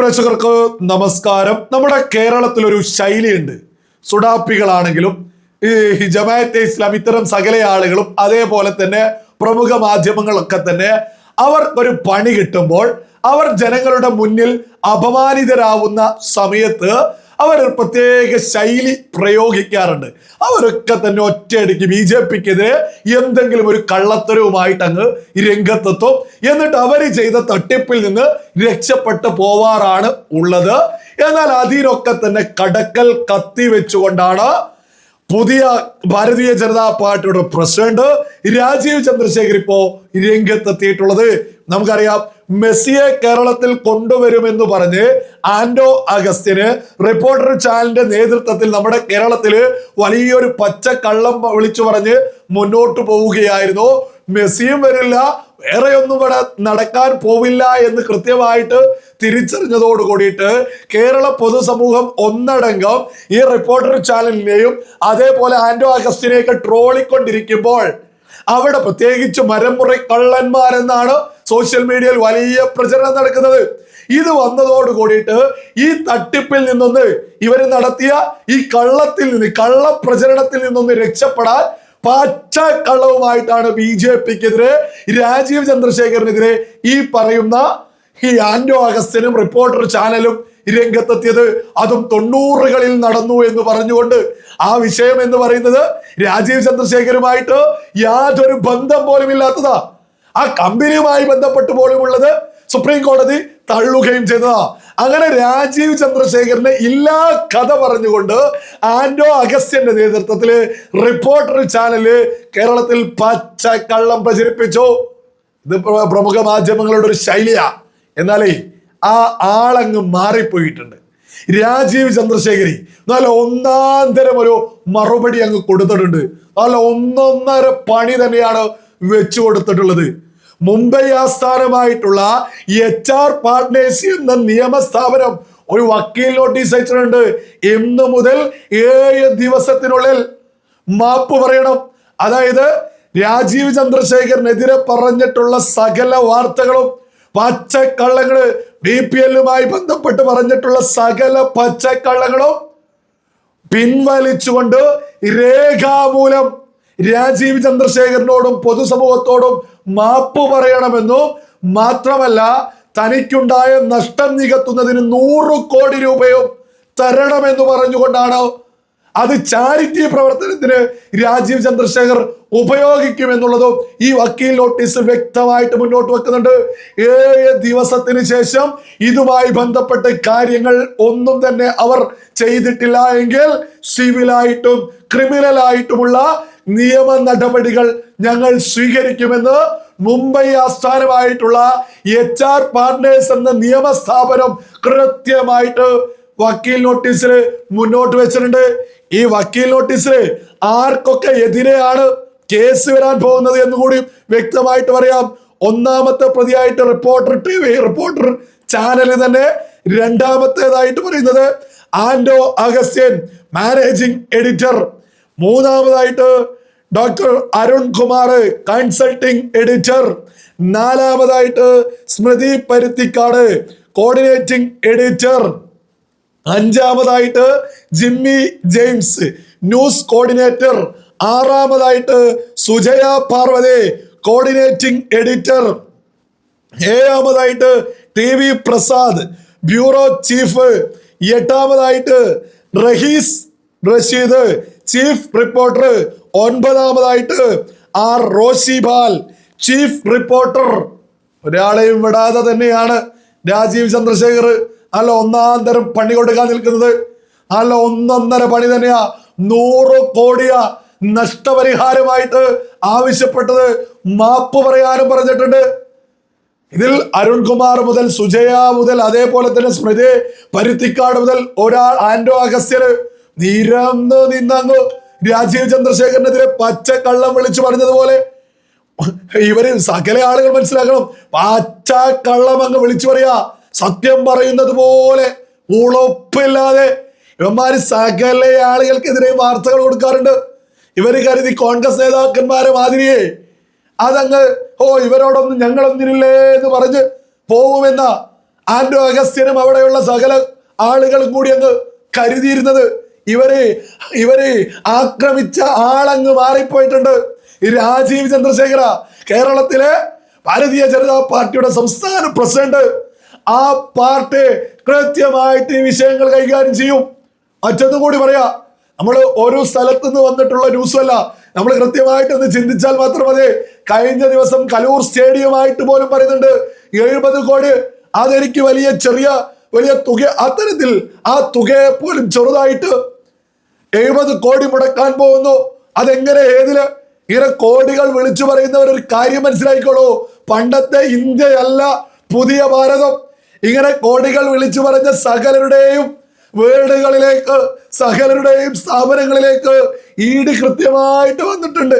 പ്രേക്ഷകർക്ക് നമസ്കാരം. നമ്മുടെ കേരളത്തിൽ ഒരു ശൈലിയുണ്ട്. സുഡാപ്പികളാണെങ്കിലും ഈ ജമാഅത്തെ ഇസ്ലാം ഇത്തരം സകല ആളുകളും അതേപോലെ തന്നെ പ്രമുഖ മാധ്യമങ്ങളൊക്കെ തന്നെ അവർ ഒരു പണി കിട്ടുമ്പോൾ അവർ ജനങ്ങളുടെ മുന്നിൽ അപമാനിതരാവുന്ന സമയത്ത് അവർ ഒരു പ്രത്യേക ശൈലി പ്രയോഗിക്കാറുണ്ട്. അവരൊക്കെ തന്നെ ഒറ്റയടിക്ക് ബി ജെ പിക്കെതിരെ എന്തെങ്കിലും ഒരു കള്ളത്തരവുമായിട്ട് അങ്ങ് രംഗത്തെത്തും. എന്നിട്ട് അവർ ചെയ്ത തട്ടിപ്പിൽ നിന്ന് രക്ഷപ്പെട്ട് പോവാറാണ് ഉള്ളത്. എന്നാൽ അതിനൊക്കെ തന്നെ കടക്കൽ കത്തി വെച്ചുകൊണ്ടാണ് പുതിയ ഭാരതീയ ജനതാ പാർട്ടിയുടെ പ്രസിഡന്റ് രാജീവ് ചന്ദ്രശേഖർ ഇപ്പോ രംഗത്തെത്തിയിട്ടുള്ളത്. നമുക്കറിയാം മെസ്സിയെ കേരളത്തിൽ കൊണ്ടുവരുമെന്ന് പറഞ്ഞ് ആൻഡോ അഗസ്റ്റിന് റിപ്പോർട്ടർ ചാനലിന്റെ നേതൃത്വത്തിൽ നമ്മുടെ കേരളത്തിൽ വലിയൊരു പച്ചക്കള്ളം വിളിച്ചു പറഞ്ഞ് മുന്നോട്ട് പോവുകയായിരുന്നു. മെസ്സിയും വരില്ല വേറെ ഒന്നും ഇവിടെ നടക്കാൻ പോവില്ല എന്ന് കൃത്യമായിട്ട് തിരിച്ചറിഞ്ഞതോട് കൂടിയിട്ട് കേരള പൊതുസമൂഹം ഒന്നടങ്കം ഈ റിപ്പോർട്ടർ ചാനലിനെയും അതേപോലെ ആൻഡോ അഗസ്റ്റിനെയൊക്കെ ട്രോളിക്കൊണ്ടിരിക്കുമ്പോൾ അവിടെ പ്രത്യേകിച്ച് മരമുറി കള്ളന്മാരെന്നാണ് സോഷ്യൽ മീഡിയയിൽ വലിയ പ്രചരണം നടക്കുന്നത്. ഇത് വന്നതോട് കൂടിയിട്ട് ഈ തട്ടിപ്പിൽ നിന്നൊന്ന് ഇവർ നടത്തിയ ഈ കള്ളത്തിൽ നിന്ന് കള്ള പ്രചരണത്തിൽ നിന്നൊന്ന് രക്ഷപ്പെടാൻ പച്ച കള്ളവുമായിട്ടാണ് ബി ജെ പിക്കെതിരെ രാജീവ് ചന്ദ്രശേഖരനെതിരെ ഈ പറയുന്ന ഈ ആൻഡോ അഗസ്റ്റിനും റിപ്പോർട്ടർ ചാനലും രംഗത്തെത്തിയത് അതും തൊണ്ണൂറുകളിൽ നടന്നു എന്ന് പറഞ്ഞുകൊണ്ട് ആ വിഷയം എന്ന് പറയുന്നത് രാജീവ് ചന്ദ്രശേഖരുമായിട്ട് യാതൊരു ബന്ധം പോലും ഇല്ലാത്തതാ. ആ കമ്പനിയുമായി ബന്ധപ്പെട്ട് പോലും ഉള്ളത് സുപ്രീം കോടതി തള്ളുകയും ചെയ്തതാ. അങ്ങനെ രാജീവ് ചന്ദ്രശേഖരനെ ഇല്ലാ കഥ പറഞ്ഞുകൊണ്ട് ആന്റോ അഗസ്ത്യന്റെ നേതൃത്വത്തിൽ റിപ്പോർട്ടർ ചാനൽ കേരളത്തിൽ പച്ച കള്ളം പ്രചരിപ്പിച്ചു. ഇത് പ്രമുഖ മാധ്യമങ്ങളുടെ ഒരു ശൈലിയാ. എന്നാലേ ആ ആളങ്ങ് മാറിപ്പോയിട്ടുണ്ട്. രാജീവ് ചന്ദ്രശേഖരി നല്ല ഒന്നാം തരം ഒരു മറുപടി അങ്ങ് കൊടുത്തിട്ടുണ്ട്. നല്ല ഒന്നൊന്നര പണി തന്നെയാണ് വെച്ചു കൊടുത്തിട്ടുള്ളത്. മുംബൈ ആസ്ഥാനമായിട്ടുള്ള എച്ച് ആർ പാർട്ട്നേഴ്സ് എന്ന നിയമസ്ഥാപനം ഒരു വക്കീൽ നോട്ടീസ് അയച്ചിട്ടുണ്ട്. ഇന്ന് മുതൽ ഏഴ് ദിവസത്തിനുള്ളിൽ മാപ്പ് പറയണം. അതായത് രാജീവ് ചന്ദ്രശേഖരനെതിരെ പറഞ്ഞിട്ടുള്ള സകല വാർത്തകളും പച്ചക്കള്ളങ്ങൾ ബി പി എല്ലുമായി ബന്ധപ്പെട്ട് പറഞ്ഞിട്ടുള്ള സകല പച്ചക്കള്ളങ്ങളും പിൻവലിച്ചുകൊണ്ട് രേഖാമൂലം രാജീവ് ചന്ദ്രശേഖരനോടും പൊതുസമൂഹത്തോടും മാപ്പ് പറയണമെന്നും മാത്രമല്ല തനിക്കുണ്ടായ നഷ്ടം നികത്തുന്നതിന് നൂറ് കോടി രൂപയും തരണമെന്ന് പറഞ്ഞുകൊണ്ടാണ് അത് ചാരിറ്റി പ്രവർത്തനത്തിന് രാജീവ് ചന്ദ്രശേഖർ ഉപയോഗിക്കുമെന്നുള്ളതും ഈ വക്കീൽ നോട്ടീസ് വ്യക്തമായിട്ട് മുന്നോട്ട് വെക്കുന്നുണ്ട്. ഏഴ് ദിവസത്തിന് ശേഷം ഇതുമായി ബന്ധപ്പെട്ട് കാര്യങ്ങൾ ഒന്നും തന്നെ അവർ ചെയ്തിട്ടില്ല എങ്കിൽ സിവിലായിട്ടും ക്രിമിനലായിട്ടുമുള്ള നിയമ നടപടികൾ ഞങ്ങൾ സ്വീകരിക്കുമെന്ന് മുംബൈ ആസ്ഥാനമായിട്ടുള്ള എച്ച് ആർ പാർട്ട്നേഴ്സ് എന്ന നിയമസ്ഥാപനം കൃത്യമായിട്ട് വക്കീൽ നോട്ടീസിൽ മുന്നോട്ട് വെച്ചിട്ടുണ്ട്. ഈ വക്കീൽ നോട്ടീസിൽ ആർക്കൊക്കെ എതിരെയാണ് കേസ് വരാൻ പോകുന്നത് എന്ന് കൂടി വ്യക്തമായിട്ട് പറയാം. ഒന്നാമത്തെ പ്രതിയായിട്ട് റിപ്പോർട്ടർ ടി വി റിപ്പോർട്ടർ ചാനലിൽ തന്നെ രണ്ടാമത്തേതായിട്ട് പറയുന്നത് ആൻഡോ അഗസ്ത്യൻ മാനേജിംഗ് എഡിറ്റർ. മൂന്നാമതായിട്ട് doctor Arun Kumar consulting editor നാലാമതായിട്ട് സ്മൃതി പരുത്തിക്കാട് കോർഡിനേറ്റിംഗ് എഡിറ്റർ അഞ്ചാമതായിട്ട് ജിമ്മി ജെയിംസ് ന്യൂസ് കോർഡിനേറ്റർ ആറാമതായിട്ട് Sujaya Parvathy coordinating editor ഏഴാമതായിട്ട് T V Prasad bureau chief. എട്ടാമതായിട്ട് Rahees Rasheed chief reporter. ഒൻപതാമതായിട്ട് ആർ റോഷിബാൽ ചീഫ് റിപ്പോർട്ടർ. ഒരാളെയും വിടാതെ തന്നെയാണ് രാജീവ് ചന്ദ്രശേഖർ. അല്ല ഒന്നാം തരം പണി കൊടുക്കാൻ നിൽക്കുന്നത്. അല്ല ഒന്നൊന്നര പണി തന്നെയാ. നൂറ് കോടിയ നഷ്ടപരിഹാരമായിട്ട് ആവശ്യപ്പെട്ടത് മാപ്പ് പറയാനും പറഞ്ഞിട്ടുണ്ട്. ഇതിൽ അരുൺകുമാർ മുതൽ സുജയ മുതൽ അതേപോലെ തന്നെ സ്മൃതി പരുത്തിക്കാട് മുതൽ ഒരാൾ ആന്റോ അഗസ്ത്യന് നിരന്ന് നിന്നങ്ങ് രാജീവ് ചന്ദ്രശേഖരനെതിരെ പച്ച കള്ളം വിളിച്ചു പറഞ്ഞതുപോലെ ഇവർ സകല ആളുകൾ മനസ്സിലാക്കണം. പച്ച കള്ളം അങ്ങ് വിളിച്ചു പറയാ. സത്യം പറയുന്നത് പോലെ ഉളപ്പില്ലാതെ ഇവന്മാര് സകല ആളുകൾക്കെതിരെ വാർത്തകൾ കൊടുക്കാറുണ്ട്. ഇവർ കരുതി കോൺഗ്രസ് നേതാക്കന്മാരെ മാതിരിയെ. അതങ്ങ് ഓ ഇവരോടൊന്നും ഞങ്ങളൊന്നിനില്ലേ എന്ന് പറഞ്ഞ് പോകുമെന്ന ആൻഡ്രോ അഗസ്ത്യനും അവിടെയുള്ള സകല ആളുകളും കൂടി അങ്ങ് കരുതിയിരുന്നത്. ഇവരെ ഇവർ ആക്രമിച്ച ആളങ്ങ് മാറിപ്പോയിട്ടുണ്ട്. രാജീവ് ചന്ദ്രശേഖര കേരളത്തിലെ ഭാരതീയ ജനതാ പാർട്ടിയുടെ സംസ്ഥാന പ്രസിഡന്റ്. ആ പാർട്ടി കൃത്യമായിട്ട് ഈ വിഷയങ്ങൾ കൈകാര്യം ചെയ്യും. മറ്റൊന്നും കൂടി പറയാ നമ്മൾ ഓരോ സ്ഥലത്തു നിന്ന് വന്നിട്ടുള്ള ന്യൂസല്ല. നമ്മൾ കൃത്യമായിട്ട് ഒന്ന് ചിന്തിച്ചാൽ മാത്രം മതി. കഴിഞ്ഞ ദിവസം കലൂർ സ്റ്റേഡിയമായിട്ട് പോലും പറയുന്നുണ്ട് എഴുപത് കോടി അതെനിക്ക് വലിയ ചെറിയ വലിയ തുക അത്തരത്തിൽ ആ തുകയെ പോലും ചെറുതായിട്ട് എഴുപത് കോടി മുടക്കാൻ പോകുന്നു. അതെങ്ങനെ ഏതിൽ ഇങ്ങനെ കോടികൾ വിളിച്ചു പറയുന്നവർ ഒരു കാര്യം മനസ്സിലാക്കിക്കോളൂ പണ്ടത്തെ ഇന്ത്യയല്ല പുതിയ ഭാരതം. ഇങ്ങനെ കോടികൾ വിളിച്ചു പറഞ്ഞ സകലരുടെയും വീടുകളിലേക്ക് സകലരുടെയും സ്ഥാപനങ്ങളിലേക്ക് ഈട് കൃത്യമായിട്ട് വന്നിട്ടുണ്ട്.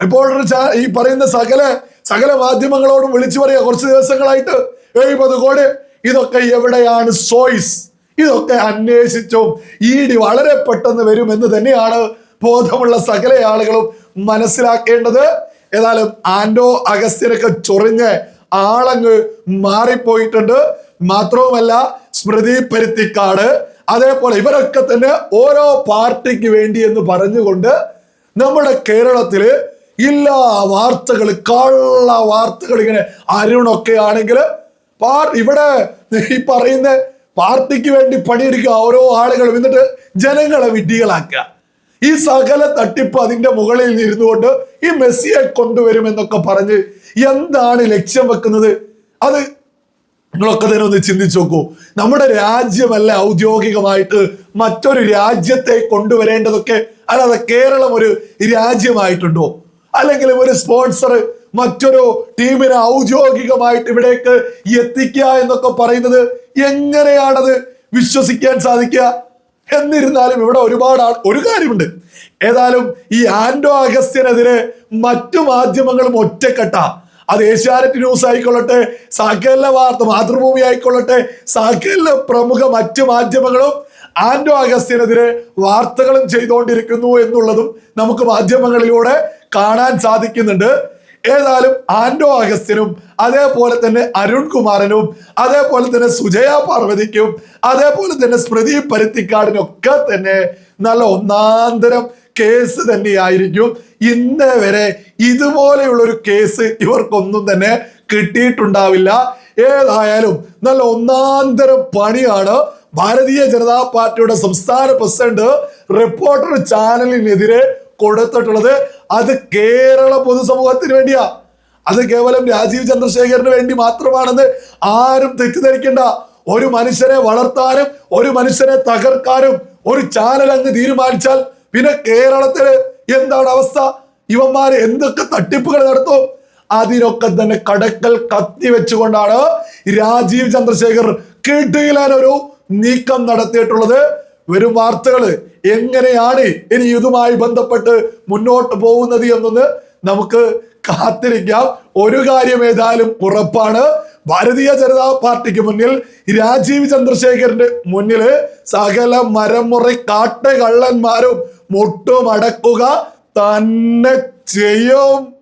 റിപ്പോർട്ടർ ഈ പറയുന്ന സകല സകല മാധ്യമങ്ങളോടും വിളിച്ചു പറയുക കുറച്ച് ദിവസങ്ങളായിട്ട്. എഴുപത് കോടി ഇതൊക്കെ എവിടെയാണ് സോയിസ്? ഇതൊക്കെ അന്വേഷിച്ചും ഈടി വളരെ പെട്ടെന്ന് വരുമെന്ന് തന്നെയാണ് ബോധമുള്ള സകല ആളുകളും മനസ്സിലാക്കേണ്ടത്. ഏതായാലും ആൻഡോ അഗസ്ത്യനൊക്കെ ചൊറിഞ്ഞ് ആളങ്ങ് മാറിപ്പോയിട്ടുണ്ട്. മാത്രവുമല്ല സ്മൃതി പരുത്തിക്കാട് അതേപോലെ ഇവരൊക്കെ തന്നെ ഓരോ പാർട്ടിക്ക് വേണ്ടി എന്ന് പറഞ്ഞുകൊണ്ട് നമ്മുടെ കേരളത്തിൽ എല്ലാ വാർത്തകൾ കള്ള വാർത്തകൾ ഇങ്ങനെ അരുണൊക്കെ ആണെങ്കിൽ പാർ ഇവിടെ ഈ പറയുന്ന പാർട്ടിക്ക് വേണ്ടി പണിയെടുക്കുക ഓരോ ആളുകളും എന്നിട്ട് ജനങ്ങളെ വിഡ്ഢികളാക്കുക. ഈ സകല തട്ടിപ്പ് അതിന്റെ മുകളിൽ ഇരുന്നു കൊണ്ട് ഈ മെസ്സിയെ കൊണ്ടുവരുമെന്നൊക്കെ പറഞ്ഞ് എന്താണ് ലക്ഷ്യം വെക്കുന്നത്? അത് നിങ്ങളൊക്കെ തന്നെ ഒന്ന് ചിന്തിച്ചു നോക്കൂ. നമ്മുടെ രാജ്യമല്ല ഔദ്യോഗികമായിട്ട് മറ്റൊരു രാജ്യത്തെ കൊണ്ടുവരേണ്ടതൊക്കെ അല്ലാതെ കേരളം ഒരു രാജ്യമായിട്ടുണ്ടോ? അല്ലെങ്കിൽ ഒരു സ്പോൺസർ മറ്റൊരു ടീമിനെ ഔദ്യോഗികമായിട്ട് ഇവിടേക്ക് എത്തിക്കുക എന്നൊക്കെ പറയുന്നത് എങ്ങനെയാണത് വിശ്വസിക്കാൻ സാധിക്കുക? എന്നിരുന്നാലും ഇവിടെ ഒരുപാട് ആൾ ഒരു കാര്യമുണ്ട്. ഏതായാലും ഈ ആൻഡോ അഗസ്ത്യനെതിരെ മറ്റു മാധ്യമങ്ങളും ഒറ്റക്കെട്ട. അത് ഏഷ്യാനെറ്റ് ന്യൂസ് ആയിക്കൊള്ളട്ടെ സകല വാർത്ത മാതൃഭൂമി ആയിക്കൊള്ളട്ടെ സകല പ്രമുഖ മറ്റു മാധ്യമങ്ങളും ആൻഡോ അഗസ്ത്യനെതിരെ വാർത്തകളും ചെയ്തുകൊണ്ടിരിക്കുന്നു എന്നുള്ളതും നമുക്ക് മാധ്യമങ്ങളിലൂടെ കാണാൻ സാധിക്കുന്നുണ്ട്. ഏതായാലും ആൻഡോ അഗസ്റ്റിനും അതേപോലെ തന്നെ അരുൺകുമാറിനും അതേപോലെ തന്നെ സുജയ പാർവതിക്കും അതേപോലെ തന്നെ സ്മൃതി പരുത്തിക്കാടിനും ഒക്കെ തന്നെ നല്ല ഒന്നാന്തരം കേസ് തന്നെയായിരിക്കും. ഇന്ന് വരെ ഇതുപോലെയുള്ള ഒരു കേസ് ഇവർക്കൊന്നും തന്നെ കിട്ടിയിട്ടുണ്ടാവില്ല. ഏതായാലും നല്ല ഒന്നാന്തരം പണിയാണ് ഭാരതീയ ജനതാ പാർട്ടിയുടെ സംസ്ഥാന പ്രസിഡന്റ് റിപ്പോർട്ടർ ചാനലിനെതിരെ കൊടുത്തിട്ടുള്ളത്. അത് കേരള പൊതുസമൂഹത്തിന് വേണ്ടിയാ. അത് കേവലം രാജീവ് ചന്ദ്രശേഖരന് വേണ്ടി മാത്രമാണെന്ന് ആരും തെറ്റിദ്ധരിക്കേണ്ട. ഒരു മനുഷ്യനെ വളർത്താനും ഒരു മനുഷ്യനെ തകർക്കാനും ഒരു ചാനൽ അങ്ങ് തീരുമാനിച്ചാൽ പിന്നെ കേരളത്തിൽ എന്താണ് അവസ്ഥ? ഇവന്മാര് എന്തൊക്കെ തട്ടിപ്പുകൾ നടത്തും? അതിനൊക്കെ തന്നെ കടക്കൽ കത്തി വെച്ചുകൊണ്ടാണ് രാജീവ് ചന്ദ്രശേഖർ കിട്ടിയിലാനൊരു നീക്കം നടത്തിയിട്ടുള്ളത്. വരും വാർത്തകൾ എങ്ങനെയാണ് ഇനി ഇതുമായി ബന്ധപ്പെട്ട് മുന്നോട്ട് പോകുന്നത് എന്നൊന്ന് നമുക്ക് കാത്തിരിക്കാം. ഒരു കാര്യം ഏതായാലും ഉറപ്പാണ്. ഭാരതീയ ജനതാ പാർട്ടിക്ക് മുന്നിൽ രാജീവ് ചന്ദ്രശേഖരന്റെ മുന്നിൽ സകല മരമുറി കാട്ടുകള്ളന്മാരും മുട്ടുമടക്കുക തന്നെ ചെയ്യും.